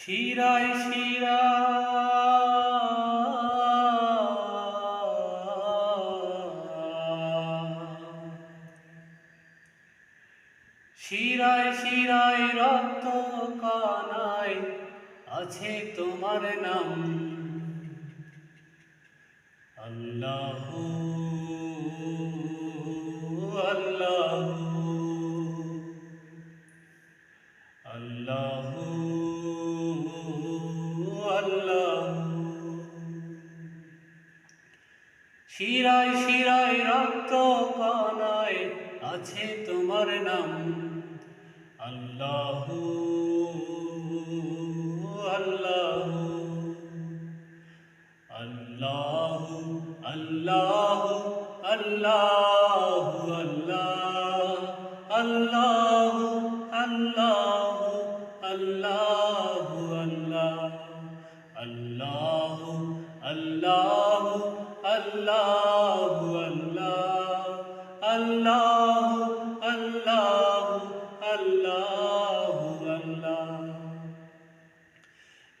শিরায় শিরা শিরায় শিরায় রক্ত কানায় আছে তোমার নাম। আল্লাহ শিরায় শিরায় রক্ত কানায় আছে তোমার নাম। আল্লাহ আল্লাহ আল্লাহ আল্লাহ আল্লাহ।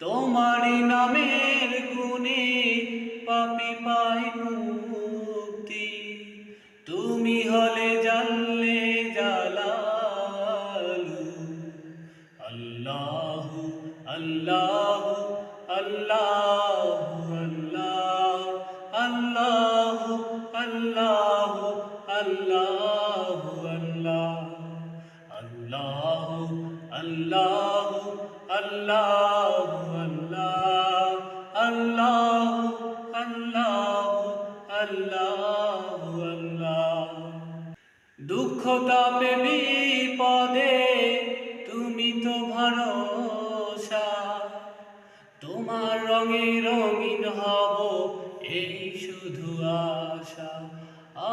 তোমারি নামের গুণে পাপি পাই মুক্তি। তুমি হলে জানলে জালালু। আল্লাহ আল্লাহ আল্লাহ আল্লাহ আল্লাহ আল্লাহ আল্লাহ আল্লাহ। আল্লাহ আল্লাহ আল্লাহ আল্লাহ আল্লাহ আল্লাহ আল্লাহ তাপে বিপদে তুমি তো ভরসা। তোমার রঙে রঙিন হব এই শুধু আশা। আ,